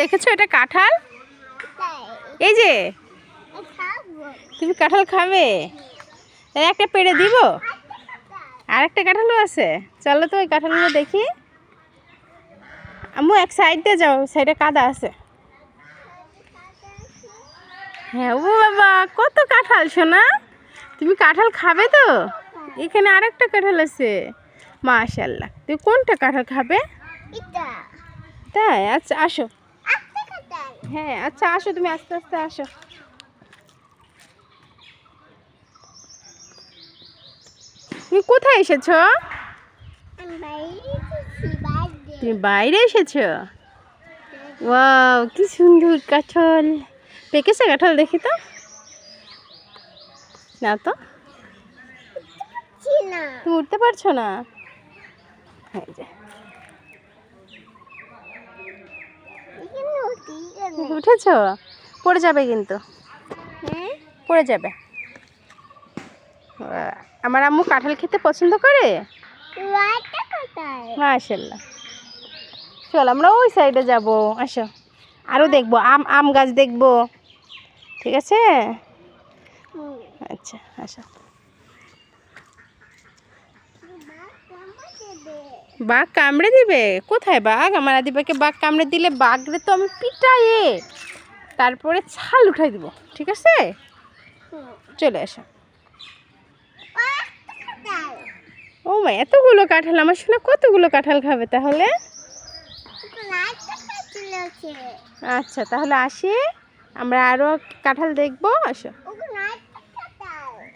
দেখেছ এটা কাঁঠাল? এই যে। তুমি কাঁঠাল খাবে? একটা পেড়ে দিব। আর একটা কাঁঠালও আছে। চলো তো ওই কাঁঠালগুলো দেখি। আম্মু এক সাইড দিয়ে যাও সাইডে কাদা আছে। হ্যাঁ ও বাবা কত কাঁঠাল শোনা তুমি কাঁঠাল খাবে তো? এখানে আরেকটা কাঁঠাল আছে। মাশাল্লাহ। তুমি কোনটা কাঁঠাল খাবে? তাই আচ্ছা আসো। হ্যাঁ আচ্ছা আসো তুমি আস্তে আস্তে আসো। তুমি কোথায় এসেছ? তুমি বাইরে এসেছ? ওয়াও কি সুন্দর কাঁঠাল। পেকেছে কাঁঠাল দেখি তো। না তো। তুমি উঠতে পারছ না এই যে উঠেছো? পড়ে যাবে কিন্তু। পড়ে যাবে। আমার আম্মু কাঁঠাল খেতে পছন্দ করে? মাশাল্লাহ চল আমরা ওই সাইডে যাব। আসো। আরও দেখব আম আম গাছ দেখব। ঠিক আছে? আচ্ছা আসো। বাঘ কামড়ে দিবে? কোথায় বাঘ? আমার আদিবাকে বাঘ কামড়ে দিলে বাঘরে তো আমি পিটাইয়ে তারপরে ছাল উঠাই দিব ঠিক আছে? চলে আসো। ও মা এতগুলো কাঁঠাল আমার শোনা কতগুলো কাঁঠাল খাবে তাহলে? আচ্ছা তাহলে আসি। আমরা আরও কাঁঠাল দেখব আসো।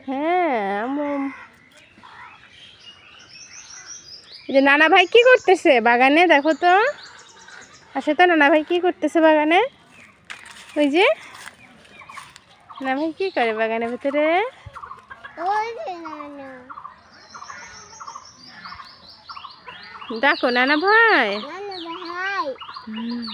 হ্যাঁ আম- এই যে নানা ভাই কি করতেছে বাগানে? দেখো তো। আসে তো নানা ভাই কি করতেছে বাগানে? ওই যে। নানা ভাই কি করে বাগানের ভেতরে? দেখো নানা ভাই। হুম।